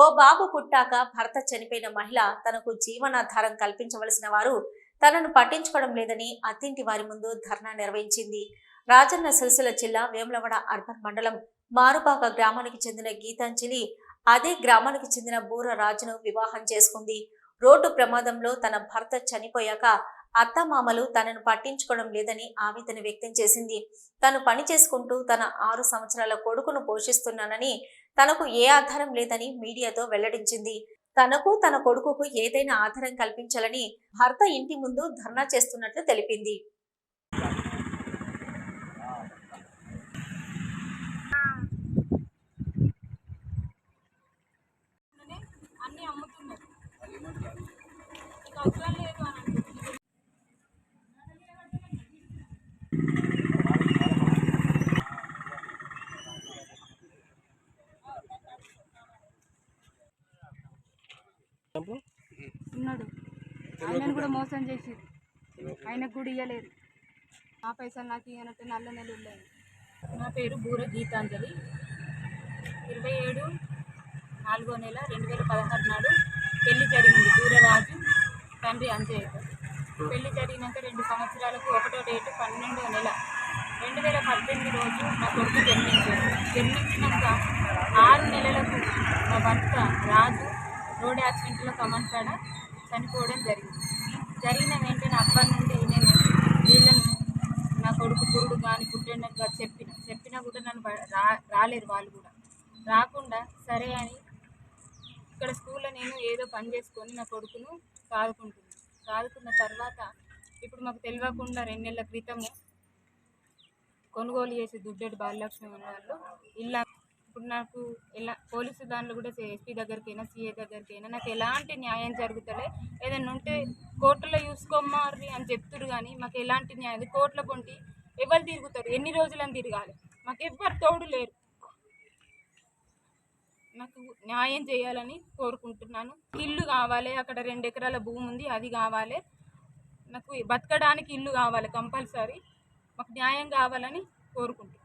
ఓ బాబు పుట్టాక భర్త చనిపోయిన మహిళ తనకు జీవనాధారం కల్పించవలసిన వారు తనను పట్టించుకోవడం లేదని అత్తింటి వారి ముందు ధర్నా నిర్వహించింది. రాజన్న సిరిసిల్ల జిల్లా వేములవాడ అర్బన్ మండలం మారుపాక గ్రామానికి చెందిన గీతాంజలి అదే గ్రామానికి చెందిన బూర రాజును వివాహం చేసుకుంది. రోడ్డు ప్రమాదంలో తన భర్త చనిపోయాక అత్తమామలు తనను పట్టించుకోవడం లేదని ఆవేదన వ్యక్తం చేసింది. తను పని చేసుకుంటూ తన ఆరు సంవత్సరాల కొడుకును పోషిస్తున్నానని తనకు ఏ ఆధారం లేదని మీడియాతో వెల్లడించింది. తనకు తన కొడుకుకు ఏదైనా ఆధారం కల్పించాలని భర్త ఇంటి ముందు ధర్నా చేస్తున్నట్లు తెలిపింది. అన్ని అమ్ముతున్నారు నీకు అవసరం లేదు అని అంటుంది ఉన్నాడు. ఆయనను కూడా మోసం చేసి ఆయనకు కూడా ఇవ్వలేదు ఆ పైసలు నాకు ఇవ్వనట్టు నల్ల నెలలు ఉన్నాయి నా పేరు బూర గీతాంజలి. ఇరవై ఏడు నాలుగో నెల రెండు వేల పదహారు నాడు పెళ్ళి జరిగింది దూరరాజు తండ్రి అంజయ్యతో పెళ్ళి జరిగినాక రెండు సంవత్సరాలకు ఒకటో డేటు పన్నెండో నెల. రెండు వేల పద్దెనిమిది రోజు నా కొడుకు జన్మించాడు జన్మించినాక ఆరు నెలలకు నా భర్త రాజు రోడ్ యాక్సిడెంట్లో కమన్కాడ చనిపోవడం జరిగింది. జరిగిన వెంటనే అప్పటి నుండి నేను వీళ్ళని నా కొడుకు పురుడు కానీ పుట్టినట్టుగా చెప్పిన. చెప్పినా కూడా నన్ను రా రాలేరు వాళ్ళు కూడా. రాకుండా సరే అని ఇక్కడ స్కూల్లో నేను ఏదో పని చేసుకొని నా కొడుకును కాదుకుంటున్నాను కాదుకున్న తర్వాత ఇప్పుడు మాకు తెలియకుండా రెండు నెలల క్రితము కొనుగోలు చేసి దుడ్డెడు బాలలక్ష్మి ఉన్న వాళ్ళు ఇలా ఇప్పుడు నాకు ఎలా పోలీసు దానిలో కూడా ఎస్పీ దగ్గరికైనా సిఏ దగ్గరికైనా నాకు ఎలాంటి న్యాయం జరుగుతలే. ఏదైనా ఉంటే కోర్టులో చూసుకోమారి అని చెప్తురు కానీ మాకు ఎలాంటి న్యాయం కోర్టులో పొంటి ఎవరు తిరుగుతారు? ఎన్ని రోజులని తిరగాలి? మాకు ఎవ్వరు తోడు లేరు. నాకు న్యాయం చేయాలని కోరుకుంటున్నాను. ఇల్లు కావాలి అక్కడ రెండు ఎకరాల భూమి ఉంది అది కావాలి. నాకు బతకడానికి ఇల్లు కావాలి కంపల్సరీ. మాకు న్యాయం కావాలని కోరుకుంటున్నాను.